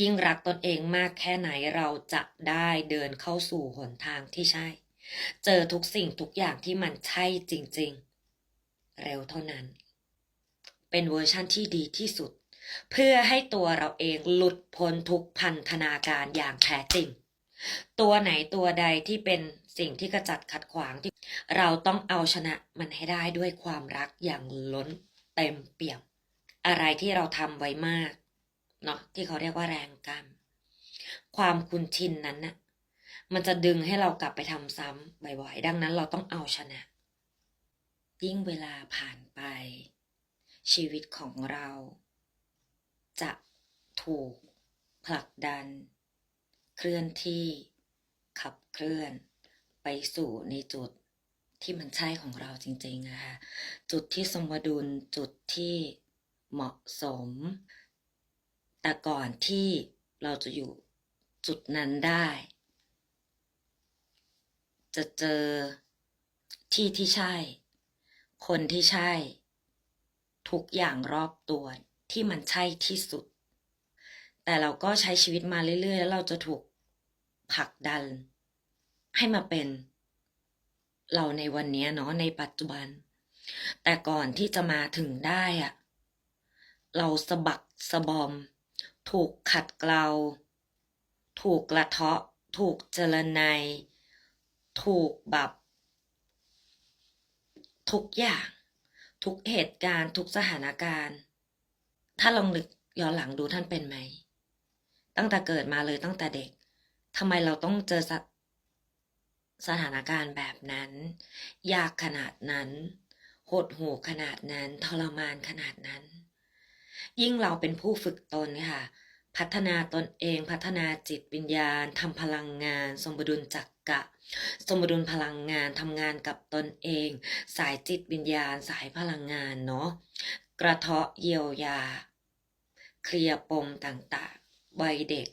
ยิ่งรักตนเองมากแค่ไหนเราจะได้เดินเข้าสู่หนทางที่ใช่ เจอทุกสิ่งทุกอย่างที่มันใช่จริง ๆ เร็วเท่านั้น เป็นเวอร์ชั่นที่ดีที่สุด เพื่อให้ตัวเราเองหลุดพ้นทุกพันธนาการอย่างแท้จริง ตัวไหนตัวใดที่เป็นสิ่งที่กระจัดขัดขวางที่เราต้องเอาชนะมันให้ได้ด้วยความรักอย่างล้นเต็มเปี่ยม อะไรที่เราทำไว้มาก เนาะที่เขาเรียกว่าแรงกรรม ความคุ้นชินนั้นน่ะมันจะดึงให้เรากลับไปทำซ้ำบ่อยๆ ดังนั้นเราต้องเอาชนะ ยิ่งเวลาผ่านไป ชีวิตของเรา จะถูกผลักดัน เคลื่อนที่ขับเคลื่อน ไปสู่ในจุดที่มันใช่ของเราจริงๆนะคะจุดที่สมดุลจุดที่เหมาะสม แต่ก่อนที่เราจะอยู่จุดนั้นได้ จะเจอที่ที่ใช่ คนที่ใช่ ทุกอย่างรอบตัวที่มันใช่ที่สุด แต่เราก็ใช้ชีวิตมาเรื่อยๆ แล้วเราจะถูกผลักดัน ให้มาเป็นเราในวันนี้เนาะในปัจจุบัน แต่ก่อนที่จะมาถึงได้อะเราสะบักสะบอม ถูกขัดเกลา ถูกกระเทาะ ถูกเจรไนยถูกแบบทุกอย่าง ทุกเหตุการณ์ ทุกสถานการณ์ ถ้าลองนึกย้อนหลังดูท่านเป็นไหม ตั้งแต่เกิดมาเลยตั้งแต่เด็กทำไมเราต้องเจอสสถานการณ์แบบนั้น ยากขนาดนั้นหดหูขนาดนั้น ทรมานขนาดนั้น ยิ่งเราเป็นผู้ฝึกตนค่ะ พัฒนาตนเองพัฒนาจิตวิญญาณทำพลังงาน สมดุลจักกะ สมดุลพลังงานทำงานกับตนเอง สายจิตวิญญาณสายพลังงานเนาะกระเทาะเยียวยา เคลียร์ปมต่างๆวัยเด็ก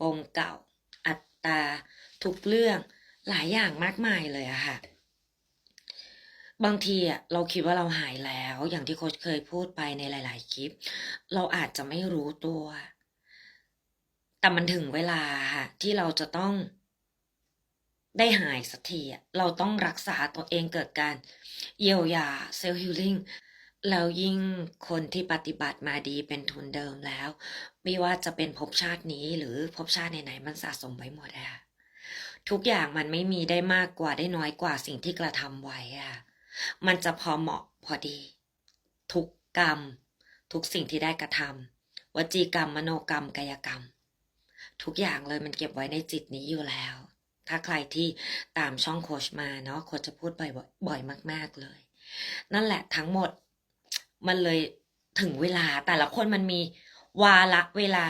ปมเก่า อัตตา ทุกเรื่องหลายอย่างมากมายเลยอะค่ะ บางทีอะเราคิดว่าเราหายแล้ว อย่างที่โค้ชเคยพูดไปในหลาย ๆ คลิป เราอาจจะไม่รู้ตัว แต่มันถึงเวลาค่ะที่เราจะต้อง ได้หายสักทีอะเราต้องรักษาตัวเองเกิดการ เยียวยาเซลล์ฮิลลิ่งแล้วยิ่งคนที่ปฏิบัติมาดีเป็นทุนเดิมแล้ว ไม่ว่าจะเป็นภพชาตินี้หรือภพชาติไหนๆมันสะสมไว้หมดอะค่ะทุกอย่างมันไม่มีได้มากกว่าได้น้อยกว่าสิ่งที่กระทำไว้อะ มันจะพอเหมาะพอดี ทุกกรรม ทุกสิ่งที่ได้กระทำวจีกรรม มโนกรรมกายกรรม ทุกอย่างเลยมันเก็บไว้ในจิตนี้อยู่แล้ว ถ้าใครที่ตามช่องโคชมาเนาะโคชจะพูดบ่อยบ่อยมาก ๆเลย นั่นแหละทั้งหมดมันเลยถึงเวลาแต่ละคนมันมีวาระเวลา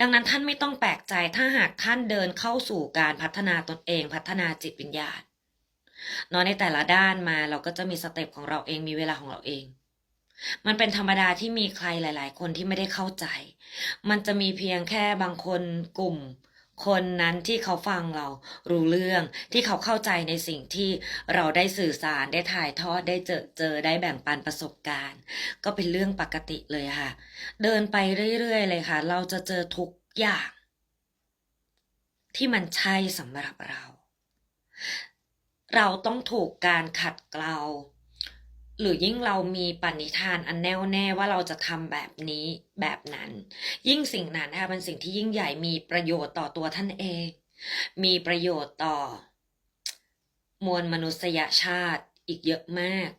ดังนั้นท่านไม่ต้องแปลกใจถ้าหากท่านเดินเข้าสู่การพัฒนาตนเองพัฒนาจิตวิญญาณ เนาะในแต่ละด้านมาเราก็จะมีสเต็ปของเราเองมีเวลาของเราเอง มันเป็นธรรมดาที่มีใครหลาย ๆ คนที่ไม่ได้เข้าใจ มันจะมีเพียงแค่บางคนกลุ่ม คนนั้นที่เขาฟังเรารู้เรื่องที่เขาเข้าใจในสิ่งที่เราได้สื่อสารได้ถ่ายทอดได้เจอเจอได้แบ่งปันประสบการณ์ ก็เป็นเรื่องปกติเลยค่ะ เดินไปเรื่อย ๆ เลยค่ะ เราจะเจอทุกอย่าง ที่มันใช่สำหรับเรา เราต้องถูกการขัดเกลาหรือยิ่งเรามีปณิธานอันแน่วแน่ว่าเราจะทำแบบนี้แบบนั้น ยิ่งสิ่งนั้นนะคะเป็นสิ่งที่ยิ่งใหญ่มีประโยชน์ต่อตัวท่านเอง มีประโยชน์ต่อ มวลมนุษยชาติอีกเยอะมาก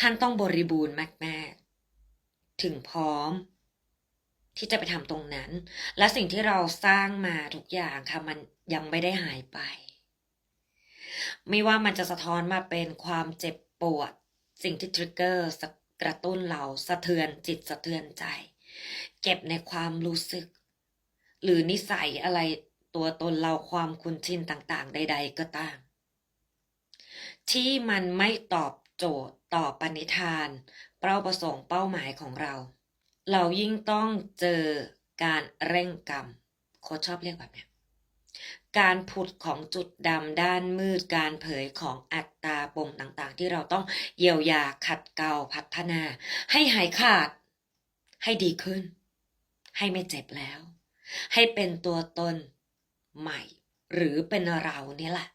ท่านต้องบริบูรณ์มากๆ ถึงพร้อม ที่จะไปทำตรงนั้น และสิ่งที่เราสร้างมาทุกอย่างค่ะมันยังไม่ได้หายไป ไม่ว่ามันจะสะท้อนมาเป็นความเจ็บปวด สิ่งที่ทริกเกอร์กระตุ้นเราสะเทือนจิตสะเทือนใจ เก็บในความรู้สึก หรือนิสัยอะไรตัวตนเราความคุ้นชินต่างๆ ใด ๆ ก็ตาม ที่มันไม่ตอบโจทย์ต่อปณิธาน เป้าประสงค์เป้าหมายของเรา เรายิ่งต้องเจอการเร่งกรรมโค้ชชอบเรียกแบบเนี้ย การผุดของจุดดำด้านมืดการเผยของอัตตาปมต่างๆ ที่เราต้องเยียวยาขัดเกลาพัฒนา ให้หายขาด ให้ดีขึ้น ให้ไม่เจ็บแล้ว ให้เป็นตัวตนใหม่ หรือเป็นเราเนี่ยแหละ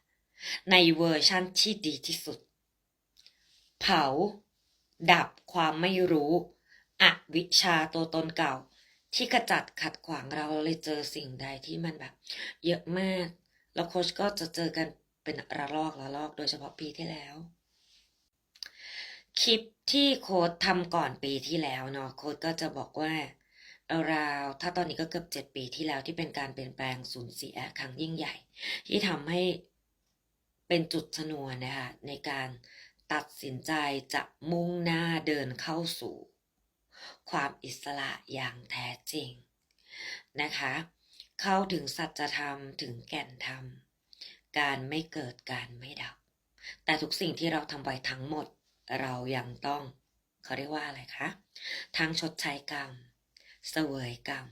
ในเวอร์ชั่นที่ดีที่สุด เผา ดับความไม่รู้อวิชชาตัวตนเก่า ที่ขจัดขัดขวางเราเลยเจอสิ่งใดที่มันแบบ เยอะมาก แล้วโค้ชก็จะเจอกันเป็นระลอกระลอก โดยเฉพาะปีที่แล้ว คลิปที่โค้ดทำก่อนปีที่แล้วเนาะโค้ดก็จะบอกว่าราวถ้าตอนนี้ก็เกือบเจ็ดปีที่แล้วที่เป็นการเปลี่ยนแปลงสูญเสียครั้งยิ่งใหญ่ ที่ทำให้เป็นจุดชนวนนะคะในการตัดสินใจจะมุ่งหน้าเดินเข้าสู่ ความอิสระอย่างแท้จริงนะคะ เข้าถึงสัจธรรมถึงแก่นธรรม การไม่เกิดการไม่ดับ แต่ทุกสิ่งที่เราทำไว้ทั้งหมดเรายังต้องเขาเรียกว่าอะไรคะทั้งชดใช้กรรม เสวยกรรม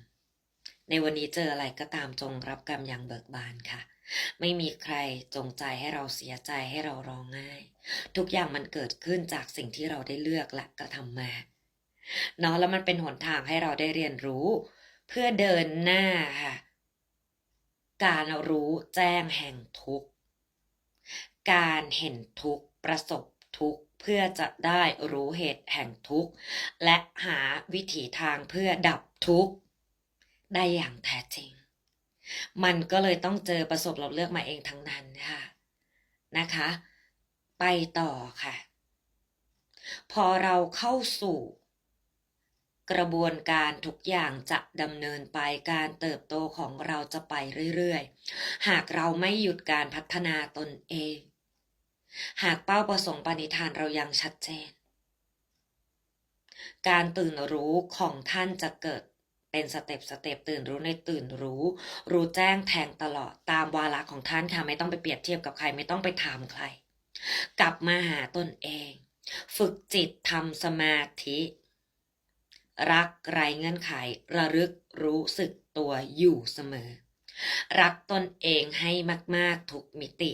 ในวันนี้เจออะไรก็ตามจงรับกรรมอย่างเบิกบานค่ะ ไม่มีใครจงใจให้เราเสียใจให้เราร้องไห้ทุกอย่างมันเกิดขึ้นจากสิ่งที่เราได้เลือกและกระทำมา เนาะแล้วมันเป็นหนทางให้เราได้เรียนรู้ เพื่อเดินหน้าค่ะการรู้แจ้งแห่งทุกข์ การเห็นทุกข์ประสบทุกข์เพื่อจะได้รู้เหตุแห่งทุกข์ และหาวิถีทางเพื่อดับทุกข์ ได้อย่างแท้จริง มันก็เลยต้องเจอประสบเราเลือกมาเองทั้งนั้นค่ะนะคะ ไปต่อค่ะ พอเราเข้าสู่ กระบวนการทุกอย่างจะดำเนินไปการเติบโตของเราจะไปเรื่อยๆ หากเราไม่หยุดการพัฒนาตนเอง หากเป้าประสงค์ปณิธานเรายังชัดเจน การตื่นรู้ของท่านจะเกิดเป็นสเต็ปสเต็ปตื่นรู้ในตื่นรู้ รู้แจ้งแทงตลอดตามวาระของท่านค่ะไม่ต้องไปเปรียบเทียบกับใครไม่ต้องไปถามใคร กลับมาหาตนเอง ฝึกจิตทำสมาธิ รักไรเงื่อนไขระลึกรู้สึกตัวอยู่เสมอ รักตนเองให้มาก ๆ ทุกมิติ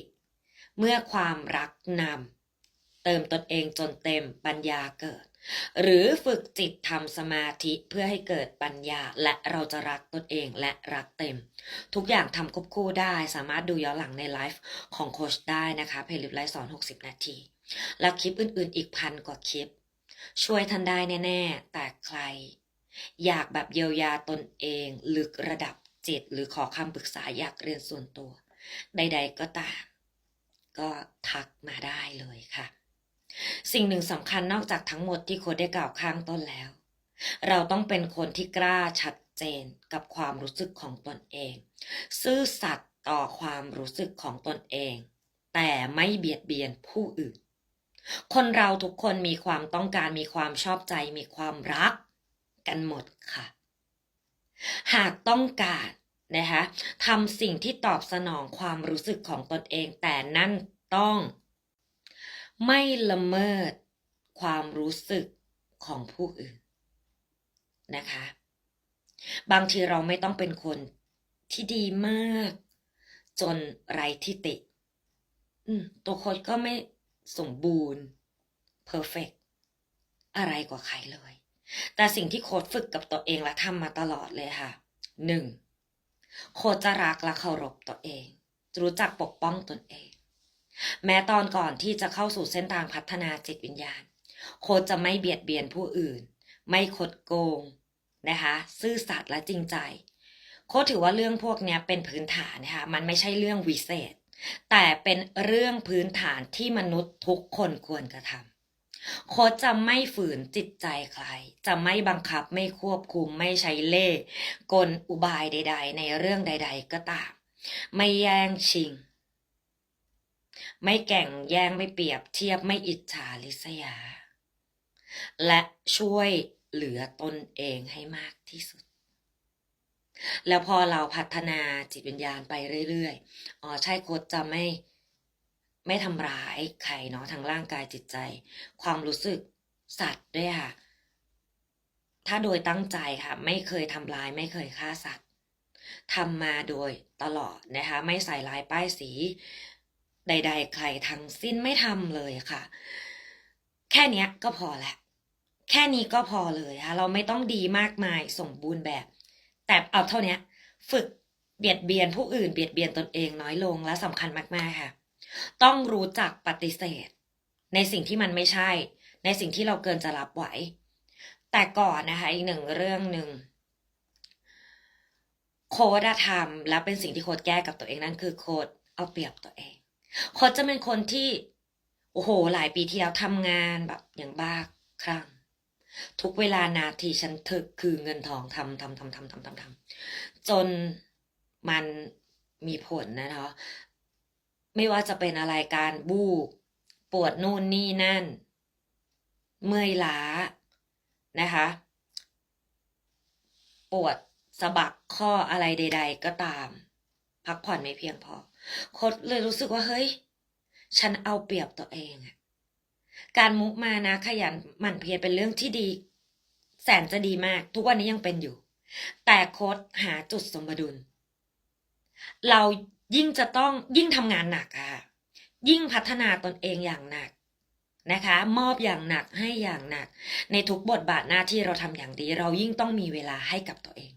เมื่อความรักนำเติมตนเองจนเต็มปัญญาเกิด หรือฝึกจิตทำสมาธิเพื่อให้เกิดปัญญาและเราจะรักตนเองและรักเต็ม ทุกอย่างทำควบคู่ได้สามารถดูย้อนหลังในไลฟ์ของโคชได้นะคะเพลิฟไลฟ์สอน 60 นาที แล้วคลิปอื่นๆ อีกพันกว่าคลิป ช่วยท่านได้แน่ ๆ แต่ใคร อยากแบบเยียวยาตนเองลึกระดับจิตหรือขอคำปรึกษาอยากเรียนส่วนตัว ใด ๆ ก็ตาม ก็ทักมาได้เลยค่ะ สิ่งหนึ่งสำคัญนอกจากทั้งหมดที่โค้ดได้กล่าวข้างต้นแล้ว เราต้องเป็นคนที่กล้าชัดเจนกับความรู้สึกของตนเอง ซื่อสัตย์ต่อความรู้สึกของตนเอง แต่ไม่เบียดเบียนผู้อื่น คนเราทุกคนมีความต้องการมีความชอบใจมีความรักกันหมดค่ะ หากต้องการนะคะทำสิ่งที่ตอบสนองความรู้สึกของตนเอง แต่นั่นต้อง ไม่ละเมิดความรู้สึกของผู้อื่นนะคะ บางทีเราไม่ต้องเป็นคนที่ดีมาก จนไรทิฏฐิอืมตัวโค้ดก็ไม่ สมบูรณ์ perfect อะไรกว่าใครเลย แต่สิ่งที่โค้ดฝึกกับตัวเองและทำมาตลอดเลยค่ะหนึ่งโค้ดจะรักและเคารพตัวเอง รู้จักปกป้องตนเอง แม้ตอนก่อนที่จะเข้าสู่เส้นทางพัฒนาจิตวิญญาณ โค้ดจะไม่เบียดเบียนผู้อื่น ไม่คดโกงนะคะซื่อสัตย์และจริงใจ โค้ดถือว่าเรื่องพวกนี้เป็นพื้นฐานนะคะมันไม่ใช่เรื่องวิเศษ แต่เป็นเรื่องพื้นฐานที่มนุษย์ทุกคนควรกระทำโค้ดจะไม่ฝืนจิตใจใคร จะไม่บังคับไม่ควบคุมไม่ใช้เล่ห์กลอุบายใด ๆ ในเรื่องใด ๆ ก็ตาม ไม่แย่งชิง ไม่แก่งแย่งไม่เปรียบเทียบไม่อิจฉาริษยา และช่วยเหลือตนเองให้มากที่สุด แล้วพอเราพัฒนาจิตวิญญาณไปเรื่อยๆอ๋อใช่โค้ดจะไม่ไม่ทำร้ายใครเนาะทางร่างกายจิตใจ ความรู้สึกสัตว์ด้วยค่ะ ถ้าโดยตั้งใจค่ะ ไม่เคยทำร้ายไม่เคยฆ่าสัตว์ทำมาโดยตลอดนะคะ ไม่ใส่ลายป้ายสี ใด ๆ ใครทั้งสิ้นไม่ทำเลยค่ะ แค่นี้ก็พอแหละ แค่นี้ก็พอเลยค่ะ เราไม่ต้องดีมากมายสมบูรณ์แบบ แต่เอาเท่านี้ฝึกเบียดเบียนผู้อื่นเบียดเบียนตนเองน้อยลงและสำคัญมากๆค่ะ ต้องรู้จักปฏิเสธ ในสิ่งที่มันไม่ใช่ ในสิ่งที่เราเกินจะรับไหว แต่ก่อนนะคะ อีกหนึ่งเรื่องหนึ่งโค้ดอะทำแล้วเป็นสิ่งที่โค้ดแก้กับตัวเองนั่นคือโค้ดเอาเปรียบตัวเอง โค้ดจะเป็นคนที่ โอ้โห หลายปีที่แล้วทำงานแบบอย่างบ้าคลั่ง ทุกเวลานาทีฉันถึกคือเงินทองทำทำทำทำทำทำทำจนมันมีผลนะเนาะไม่ว่าจะเป็นอะไรการบูบปวดนู่นนี่นั่น เมื่อยล้านะคะ ปวดสะบักข้ออะไรใด ๆ ก็ตาม พักผ่อนไม่เพียงพอโคดเลยรู้สึกว่าเฮ้ย ฉันเอาเปรียบตัวเองอะ การมุกมานะขยันหมั่นเพียรเป็นเรื่องที่ดี แสนจะดีมาก ทุกวันนี้ยังเป็นอยู่ แต่โค้ดหาจุดสมดุล เรายิ่งจะต้องยิ่งทำงานหนักอะยิ่งพัฒนาตนเองอย่างหนักนะคะ มอบอย่างหนักให้อย่างหนัก ในทุกบทบาทหน้าที่เราทำอย่างดี เรายิ่งต้องมีเวลาให้กับตัวเอง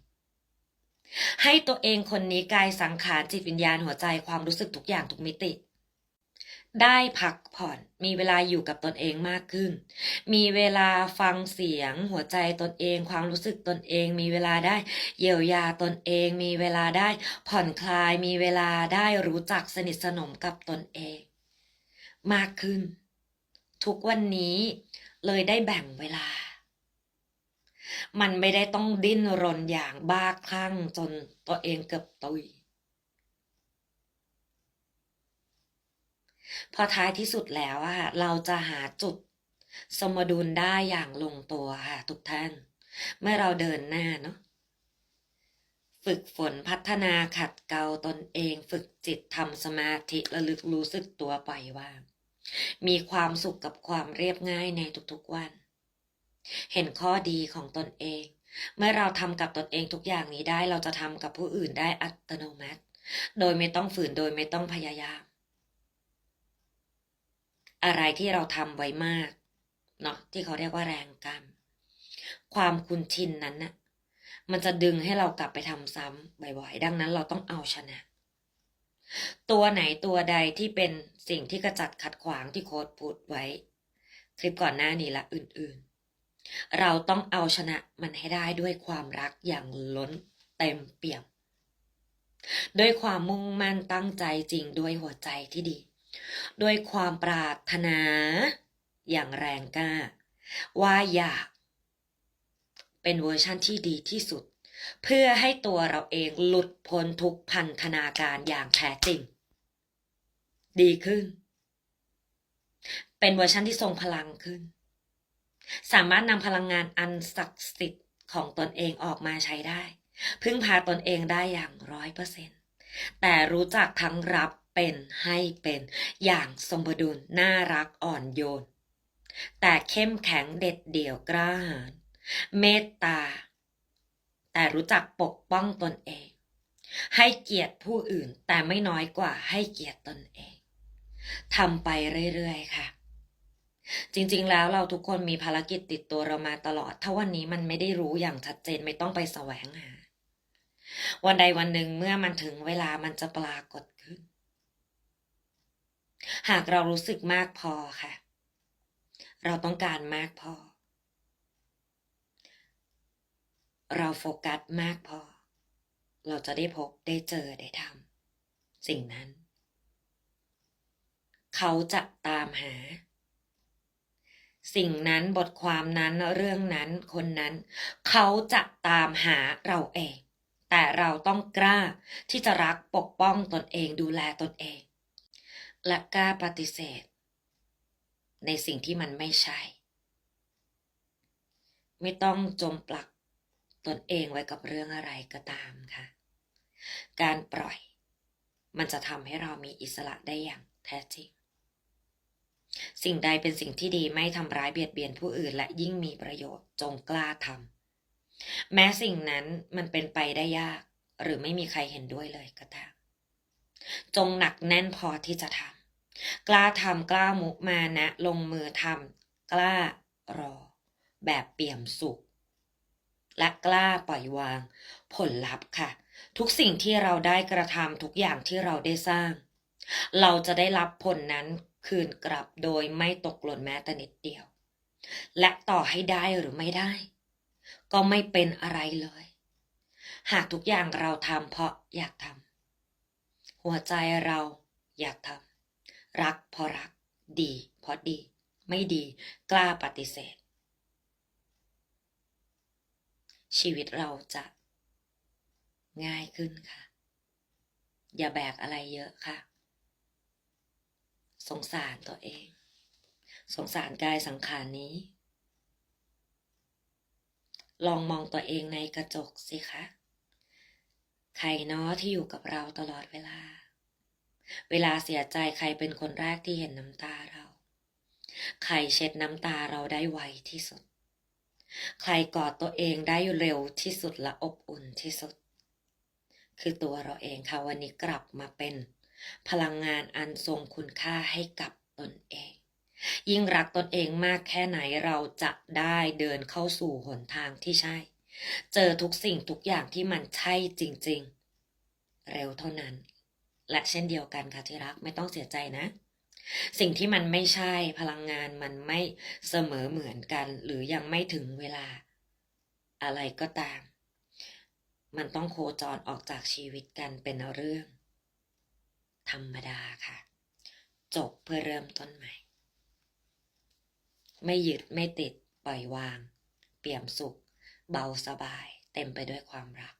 ให้ตัวเองคนนี้กายสังขารจิตวิญญาณหัวใจความรู้สึกทุกอย่างทุกมิติ ได้พักผ่อน มีเวลาอยู่กับตนเองมากขึ้น มีเวลาฟังเสียงหัวใจตนเอง ความรู้สึกตนเอง มีเวลาได้เยียวยาตนเอง มีเวลาได้ผ่อนคลาย มีเวลาได้รู้จักสนิทสนมกับตนเอง มากขึ้น ทุกวันนี้เลยได้แบ่งเวลา มันไม่ได้ต้องดิ้นรนอย่างบ้าคลั่งจนตัวเองเกือบตุย พอท้ายที่สุดแล้วอะค่ะเราจะหาจุดสมดุลได้อย่างลงตัวค่ะทุกท่าน เมื่อเราเดินหน้าเนาะฝึกฝนพัฒนาขัดเกลาตนเอง ฝึกจิตทำสมาธิระลึกรู้สึกตัวปล่อยวางมีความสุขกับความเรียบง่ายในทุกๆวัน เห็นข้อดีของตนเอง เมื่อเราทำกับตนเองทุกอย่างนี้ได้เราจะทำกับผู้อื่นได้อัตโนมัติ โดยไม่ต้องฝืนโดยไม่ต้องพยายาม อะไรที่เราทำไว้มากเนาะที่เขาเรียกว่าแรงกรรม ความคุ้นชินนั้นน่ะมันจะดึงให้เรากลับไปทำซ้ำบ่อยๆ ดังนั้นเราต้องเอาชนะ ตัวไหนตัวใดที่เป็นสิ่งที่กระจัดขัดขวางที่โค้ดพูดไว้ คลิปก่อนหน้านี้ละอื่นๆ เราต้องเอาชนะมันให้ได้ด้วยความรักอย่างล้นเต็มเปี่ยม ด้วยความมุ่งมั่นตั้งใจจริงด้วยหัวใจที่ดี ด้วยความปรารถนา อย่างแรงกล้า ว่าอยาก เป็นเวอร์ชั่นที่ดีที่สุด เพื่อให้ตัวเราเองหลุดพ้นทุกพันธนาการอย่างแท้จริง ดีขึ้น เป็นเวอร์ชันที่ทรงพลังขึ้น สามารถนำพลังงานอันศักดิ์สิทธิ์ของตนเองออกมาใช้ได้ พึ่งพาตนเองได้อย่างร้อยเปอร์เซ็นต์แต่รู้จักทั้งรับ เป็นให้เป็นอย่างสมดุลน่ารักอ่อนโยน แต่เข้มแข็งเด็ดเดี่ยวกล้าหาญเมตตา แต่รู้จักปกป้องตนเอง ให้เกียรติผู้อื่นแต่ไม่น้อยกว่าให้เกียรติตนเองทำไปเรื่อยๆค่ะ จริงๆแล้วเราทุกคนมีภารกิจติดตัวเรามาตลอด ถ้าวันนี้มันไม่ได้รู้อย่างชัดเจนไม่ต้องไปแสวงหาวันใดวันหนึ่งเมื่อมันถึงเวลามันจะปรากฏ หากเรารู้สึกมากพอค่ะ เราต้องการมากพอ เราโฟกัสมากพอ เราจะได้พบได้เจอได้ทำสิ่งนั้น เขาจะตามหา สิ่งนั้นบทความนั้นเรื่องนั้นคนนั้น เขาจะตามหาเราเอง แต่เราต้องกล้าที่จะรักปกป้องตนเองดูแลตนเอง และกล้าปฏิเสธ ในสิ่งที่มันไม่ใช่ ไม่ต้องจมปลักตนเองไว้กับเรื่องอะไรก็ตามค่ะ การปล่อย มันจะทำให้เรามีอิสระได้อย่างแท้จริง สิ่งใดเป็นสิ่งที่ดีไม่ทำร้ายเบียดเบียนผู้อื่นและยิ่งมีประโยชน์จงกล้าทำแม้สิ่งนั้นมันเป็นไปได้ยาก หรือไม่มีใครเห็นด้วยเลยก็ตาม จงหนักแน่นพอที่จะทำกล้าทำกล้ามุมานะ ลงมือทำกล้ารอ แบบเปี่ยมสุข และกล้าปล่อยวาง ผลลัพธ์ค่ะ ทุกสิ่งที่เราได้กระทำทุกอย่างที่เราได้สร้าง เราจะได้รับผลนั้นคืนกลับโดยไม่ตกหล่นแม้แต่นิดเดียว และต่อให้ได้หรือไม่ได้ ก็ไม่เป็นอะไรเลย หากทุกอย่างเราทำเพราะอยากทำ หัวใจเราอยากทำรักเพราะรัก ดีเพราะดี ไม่ดี กล้าปฏิเสธ ชีวิตเราจะง่ายขึ้นค่ะ อย่าแบกอะไรเยอะค่ะ สงสารตัวเอง สงสารกายสังขารนี้ ลองมองตัวเองในกระจกสิคะ ใครเนาะที่อยู่กับเราตลอดเวลา เวลาเสียใจใครเป็นคนแรกที่เห็นน้ำตาเรา ใครเช็ดน้ำตาเราได้ไวที่สุด ใครกอดตัวเองได้เร็วที่สุดและอบอุ่นที่สุด คือตัวเราเองค่ะวันนี้กลับมาเป็น พลังงานอันทรงคุณค่าให้กับตนเอง ยิ่งรักตนเองมากแค่ไหนเราจะได้เดินเข้าสู่หนทางที่ใช่ เจอทุกสิ่งทุกอย่างที่มันใช่จริง ๆ เร็วเท่านั้น และเช่นเดียวกันค่ะที่รักไม่ต้องเสียใจนะ สิ่งที่มันไม่ใช่พลังงานมันไม่เสมอเหมือนกัน หรือยังไม่ถึงเวลา อะไรก็ตาม มันต้องโคจรออกจากชีวิตกันเป็นเรื่อง ธรรมดาค่ะ จบเพื่อเริ่มต้นใหม่ ไม่ยึดไม่ติดปล่อยวาง เปี่ยมสุข เบาสบาย เต็มไปด้วยความรัก